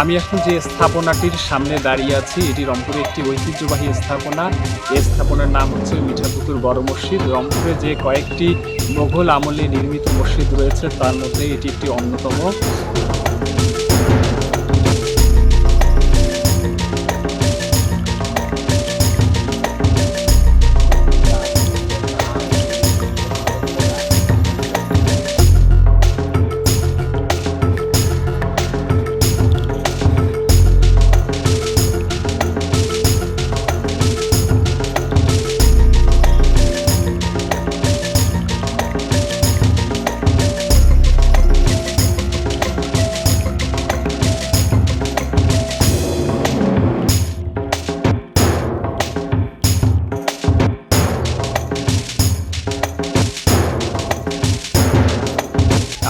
আমি এখন যে স্থাপনাটির সামনে দাঁড়িয়ে আছি, এটি রংপুরে একটি ঐতিহ্যবাহী স্থাপনা। এই স্থাপনার নাম হচ্ছে মিঠাপুকুর বড় মসজিদ। রংপুরে যে কয়েকটি মোঘল আমলে নির্মিত মসজিদ রয়েছে, তার মধ্যে এটি একটি অন্যতম।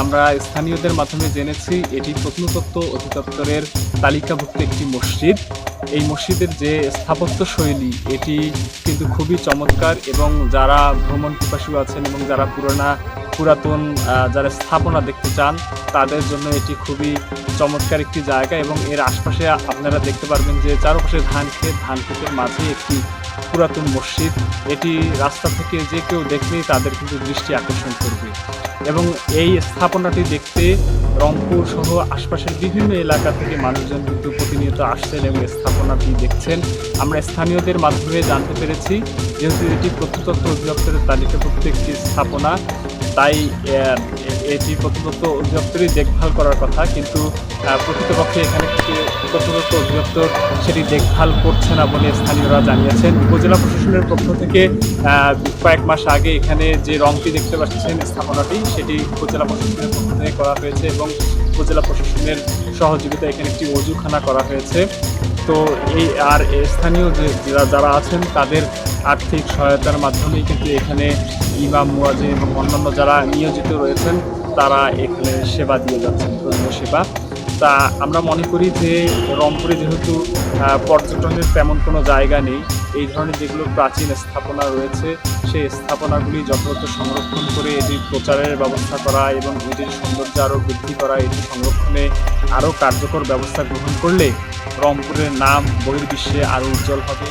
আমরা স্থানীয়দের মাধ্যমে জেনেছি, এটি প্রত্নতত্ত্ব অধিদপ্তরের তালিকাভুক্ত একটি মসজিদ। এই মসজিদের যে স্থাপত্য শৈলী, এটি কিন্তু খুবই চমৎকার এবং যারা ভ্রমণ পিপাসু আছেন এবং যারা পুরোনা, পুরাতন যারা স্থাপনা দেখতে চান, তাদের জন্য এটি খুবই চমৎকার একটি জায়গা এবং এর আশপাশে আপনারা দেখতে পারবেন যে চারপাশে ধান ক্ষেত, ধান ক্ষেতের মাঝে একটি পুরাতন মসজিদ। এটি রাস্তা থেকে যে কেউ দেখলেই তাদের কিন্তু দৃষ্টি আকর্ষণ করবে। এবং এই স্থাপনাটি দেখতে রংপুর সহ আশপাশের বিভিন্ন এলাকা থেকে মানুষজন কিন্তু প্রতিনিয়ত আসছেন এবং স্থাপনাটি দেখছেন। আমরা স্থানীয়দের মাধ্যমে জানতে পেরেছি, যেহেতু এটি প্রত্নতত্ত্ব অধিদপ্তরের তালিকাভুক্ত একটি স্থাপনা, তাই এটি প্রত্নতত্ত্ব অধিদপ্তরই দেখভাল করার কথা। কিন্তু প্রকৃতপক্ষে এখানে প্রত্নতত্ত্ব অধিদপ্তর সেটি দেখভাল করছে না বলে স্থানীয়রা জানিয়েছেন। উপজেলা প্রশাসনের পক্ষ থেকে কয়েক মাস আগে এখানে যে রংটি দেখতে পাচ্ছেন, স্থাপনাটি, সেটি উপজেলা প্রশাসনের পক্ষ থেকে করা হয়েছে এবং উপজেলা প্রশাসনের সহযোগিতা এখানে একটি অজুখানা করা হয়েছে। তো এই আর স্থানীয় যে যারা- যারা আছেন, তাদের আর্থিক সহায়তার মাধ্যমেই কিন্তু এখানে ইমাম মুয়াজিন এবং অন্যান্য যারা নিয়োজিত রয়েছেন, তারা এখানে সেবা দিয়ে যাচ্ছেন। ধর্মীয় সেবা। তা আমরা মনে করি যে রংপুরে যেহেতু পর্যটনের তেমন কোনো জায়গা নেই, এই ধরনের যেগুলো প্রাচীন স্থাপনা রয়েছে, সেই স্থাপনাগুলি যথাযথ সংরক্ষণ করে এটির প্রচারের ব্যবস্থা করা এবং এটির সৌন্দর্য আরও বৃদ্ধি করা, এটি সংরক্ষণে আরও কার্যকর ব্যবস্থা গ্রহণ করলে রংপুরের নাম বহির্বিশ্বে আরও উজ্জ্বল হবে।